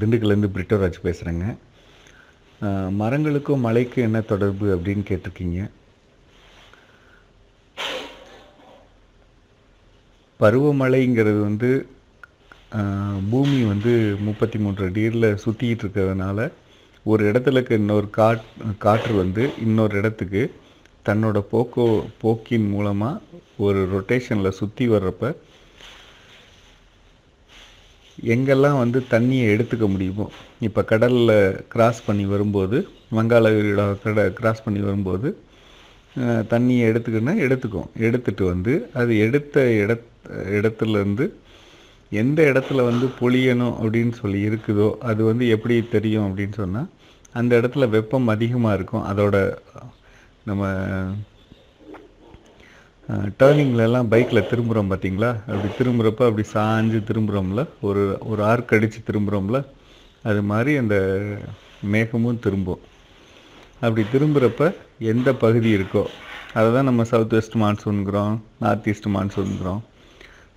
திண்டுக்கல்லேருந்து பிரிட்டோராஜ் பேசுகிறேங்க மரங்களுக்கும் மலைக்கும் என்ன தொடர்பு அப்படின்னு கேட்டிருக்கீங்க? பருவமழைங்கிறது வந்து பூமி வந்து முப்பத்தி மூன்று டிகிரியில் சுற்றிக்கிட்டு இருக்கிறதுனால ஒரு இடத்துல இருக்க இன்னொரு காட் காற்று வந்து இன்னொரு இடத்துக்கு தன்னோட போக்கோ போக்கின் மூலமாக ஒரு ரொட்டேஷனில் சுற்றி வர்றப்ப எங்கெல்லாம் வந்து தண்ணியை எடுத்துக்க முடியுமோ இப்போ கடலில் கிராஸ் பண்ணி வரும்போது வங்காள விரிகுடா கட கிராஸ் பண்ணி வரும்போது தண்ணியை எடுத்துக்கணும்னா எடுத்துக்கும் எடுத்துட்டு வந்து அது எடுத்த இட இடத்துலேருந்து எந்த இடத்துல வந்து பொழியணும் அப்படின்னு சொல்லி இருக்குதோ அது வந்து எப்படி தெரியும் அப்படின்னு சொன்னால் அந்த இடத்துல வெப்பம் அதிகமாக இருக்கும். அதோட நம்ம டேர்னிங்லலாம் பைக்கில் திரும்புகிறோம் பார்த்தீங்களா? அப்படி திரும்புகிறப்ப அப்படி சாஞ்சு திரும்புகிறோம்ல ஒரு ஒரு ஆர்க் அடித்து திரும்புகிறோம்ல அது மாதிரி அந்த மேகமும் திரும்பும். அப்படி திரும்புகிறப்ப எந்த பகுதி இருக்கோ அதை தான் நம்ம சவுத் வெஸ்ட் மான்சூனுங்கிறோம் நார்த் ஈஸ்ட் மான்சூனுங்கிறோம்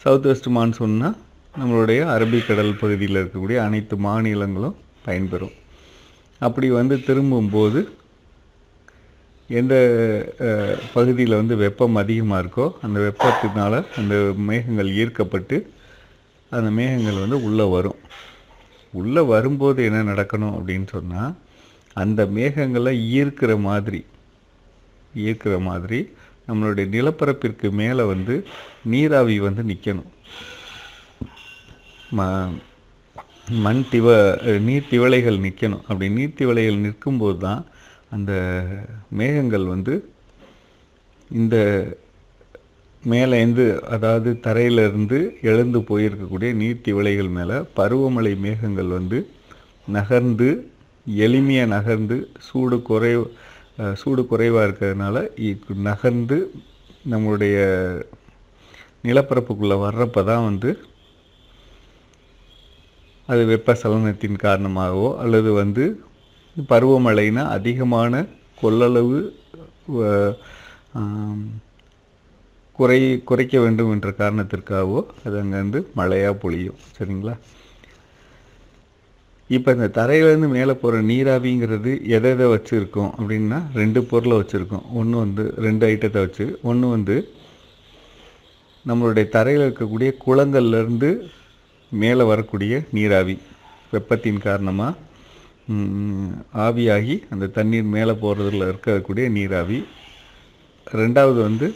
சவுத் வெஸ்ட் மான்சூன்னா நம்மளுடைய அரபிக்கடல் பகுதியில் இருக்கக்கூடிய அனைத்து மாநிலங்களும் பயன்பெறும். அப்படி வந்து திரும்பும்போது எந்த பகுதியில் வந்து வெப்பம் அதிகமாக இருக்கோ அந்த வெப்பத்தினால அந்த மேகங்கள் ஈர்க்கப்பட்டு அந்த மேகங்கள் வந்து உள்ளே வரும். உள்ளே வரும்போது என்ன நடக்கணும் அப்படின்னு சொன்னால் அந்த மேகங்களை ஈர்க்கிற மாதிரி ஈர்க்கிற மாதிரி நம்மளுடைய நிலப்பரப்பிற்கு மேலே வந்து நீராவி வந்து நிற்கணும் ம மண் திவ நீர்த்திவளைகள் நிற்கணும் அப்படி நீர்த்திவளைகள் நிற்கும்போது தான் அந்த மேகங்கள் வந்து இந்த மேலேருந்து அதாவது தரையிலிருந்து எழுந்து போயிருக்கக்கூடிய நீர்த்தி விலைகள் மேலே பருவமழை மேகங்கள் வந்து நகர்ந்து எளிமையாக நகர்ந்து சூடு குறை சூடு குறைவாக இருக்கிறதுனால இ- நகர்ந்து நம்மளுடைய நிலப்பரப்புக்குள்ளே வர்றப்ப தான் வந்து அது வெப்பசலனத்தின் காரணமாகவோ அல்லது வந்து பருவமழைனா அதிகமான கொள்ளளவு குறை குறைக்க வேண்டும் என்ற காரணத்திற்காகவோ அது அங்கேருந்து மழையாக பொழியும். சரிங்களா? இப்போ இந்த தரையிலேருந்து மேலே போகிற நீராவிங்கிறது எதை எதை வச்சுருக்கோம் அப்படின்னா ரெண்டு பொருளை வச்சுருக்கோம். ஒன்று வந்து ரெண்டு ஐட்டத்தை வச்சு ஒன்று வந்து நம்மளுடைய தரையில் இருக்கக்கூடிய குளங்கள்லேருந்து மேலே வரக்கூடிய நீராவி வெப்பத்தின் காரணமாக ஆவியாகி அந்த தண்ணீர் மேலே போகிறதுல இருக்கக்கூடிய நீராவி. ரெண்டாவது வந்து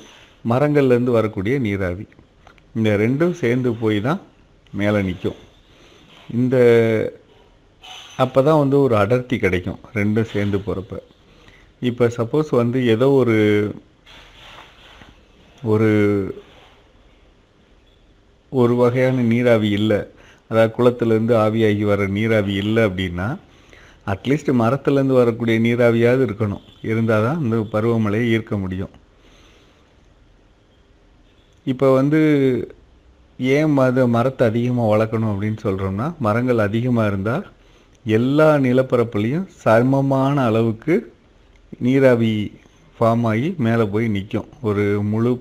மரங்கள்லேருந்து வரக்கூடிய நீராவி. இந்த ரெண்டும் சேர்ந்து போய் தான் மேலே நிற்கும். இந்த அப்போ தான் வந்து ஒரு அடர்த்தி கிடைக்கும் ரெண்டும் சேர்ந்து போகிறப்ப. இப்போ சப்போஸ் வந்து ஏதோ ஒரு ஒரு ஒரு வகையான நீராவி இல்லை. அதாவது குளத்துலேருந்து ஆவியாகி வர நீராவி இல்லை அப்படின்னா அட்லீஸ்ட் மரத்துலேருந்து வரக்கூடிய நீராவியாவது இருக்கணும். இருந்தால் தான் அந்த பருவமழையை ஈர்க்க முடியும். இப்போ வந்து ஏன் அது மரத்தை அதிகமாக வளர்க்கணும் அப்படின்னு சொல்கிறோம்னா மரங்கள் அதிகமாக இருந்தால் எல்லா நிலப்பரப்புலையும் சமமான அளவுக்கு நீராவி ஃபார்ம் ஆகி மேலே போய் நிற்கும். ஒரு முழு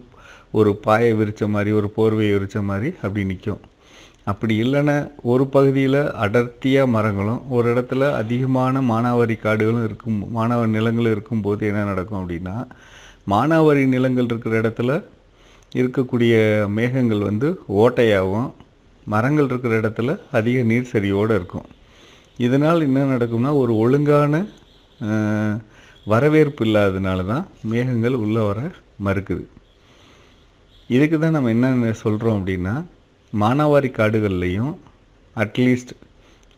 ஒரு பாயை விரித்த மாதிரி ஒரு போர்வையை விரித்த மாதிரி அப்படி நிற்கும். அப்படி இல்லைன்னா ஒரு பகுதியில் அடர்த்தியாக மரங்களும் ஒரு இடத்துல அதிகமான மானாவாரி காடுகளும் இருக்கும் மானாவாரி நிலங்களும் இருக்கும்போது என்ன நடக்கும் அப்படின்னா மானாவாரி நிலங்கள் இருக்கிற இடத்துல இருக்கக்கூடிய மேகங்கள் வந்து ஓட்டையாகவும் மரங்கள் இருக்கிற இடத்துல அதிக நீர் சரியோடு இருக்கும். இதனால் என்ன நடக்கும்னா ஒரு ஒழுங்கான வரவேற்பு இல்லாததுனால தான் மேகங்கள் உள்ளே வர மறுக்குது. இதுக்கு தான் நம்ம என்னென்ன சொல்கிறோம் அப்படின்னா மானாவாரி காடுகள்லையும் அட்லீஸ்ட்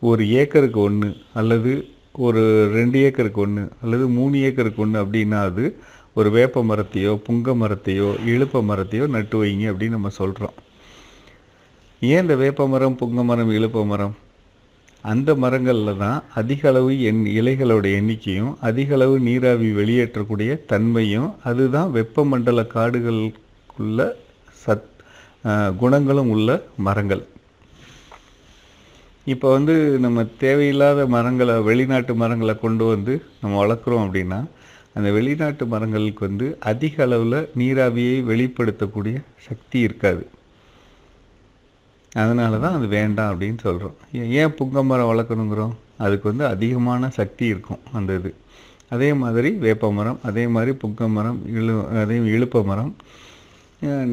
ஒரு ஏக்கருக்கு ஒன்று அல்லது ஒரு ரெண்டு ஏக்கருக்கு ஒன்று அல்லது மூணு ஏக்கருக்கு ஒன்று அப்படின்னா அது ஒரு வேப்ப மரத்தையோ புங்க மரத்தையோ இழுப்ப மரத்தையோ நட்டு வைங்க அப்படின்னு நம்ம சொல்கிறோம் ஏன் இந்த வேப்ப மரம் புங்க மரம் இழுப்ப மரம்? அந்த மரங்களில் தான் அதிக அளவு எண் இலைகளோட எண்ணிக்கையும் அதிக அளவு நீராவி வெளியேற்றக்கூடிய தன்மையும் அதுதான் வெப்பமண்டல காடுகளுக்குள்ள சத் குணங்களும் உள்ள மரங்கள். இப்போ வந்து நம்ம தேவையில்லாத மரங்களை வெளிநாட்டு மரங்களை கொண்டு வந்து நம்ம வளர்க்குறோம் அப்படின்னா அந்த வெளிநாட்டு மரங்களுக்கு வந்து அதிக அளவில் நீராவியை வெளிப்படுத்தக்கூடிய சக்தி இருக்காது. அதனால தான் அது வேண்டாம் அப்படின்னு சொல்கிறோம் ஏன் புங்க மரம் வளர்க்கணுங்கிறோம்? அதுக்கு வந்து அதிகமான சக்தி இருக்கும் அந்த இது. அதே மாதிரி வேப்ப மரம் அதே மாதிரி புங்க மரம் இழு அதே இழுப்ப மரம்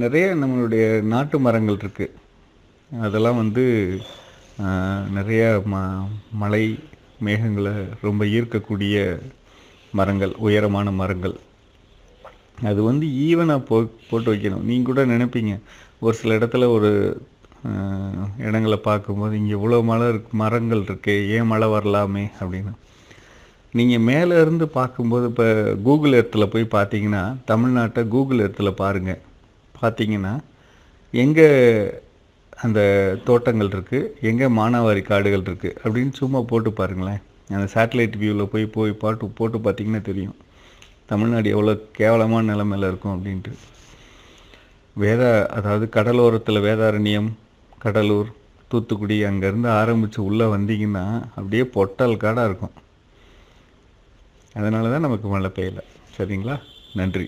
நிறைய நம்மளுடைய நாட்டு மரங்கள் இருக்குது அதெல்லாம் வந்து நிறையா நிறைய ம மலை மேகங்களை ரொம்ப ஈர்க்கக்கூடிய மரங்கள் உயரமான மரங்கள். அது வந்து ஈவனாக போ போட்டு வைக்கணும். நீங்கள் கூட நினைப்பீங்க ஒரு சில இடத்துல ஒரு இடங்களை பார்க்கும்போது இங்கே இவ்வளோ மலை இருக்கு மரங்கள் இருக்கே ஏன் மழை வரலாமே? அப்படின்னு. நீங்கள் மேலே இருந்து பார்க்கும்போது இப்போ கூகுள் எர்த்தில் போய் பார்த்தீங்கன்னா தமிழ்நாட்டை கூகுள் எர்த்தில் பாருங்கள் பார்த்தீங்கன்னா எங்கே அந்த தோட்டங்கள் இருக்குது எங்கே மானாவாரி காடுகள் இருக்குது அப்படின்னு சும்மா போட்டு பாருங்களேன். அந்த சேட்டலைட் வியூவில் போய் போய் பாட்டு போட்டு பார்த்தீங்கன்னா தெரியும். தமிழ்நாடு எவ்வளோ கேவலமான நிலமையில் இருக்கும் அப்படின்ட்டு. வேதா அதாவது கடலோரத்தில் வேதாரண்யம் கடலூர் தூத்துக்குடி அங்கேருந்து ஆரம்பித்து உள்ளே வந்தீங்கன்னா அப்படியே பொட்டல் காடாக இருக்கும். அதனால தான் நமக்கு மழை பெய்யலை. சரிங்களா? நன்றி.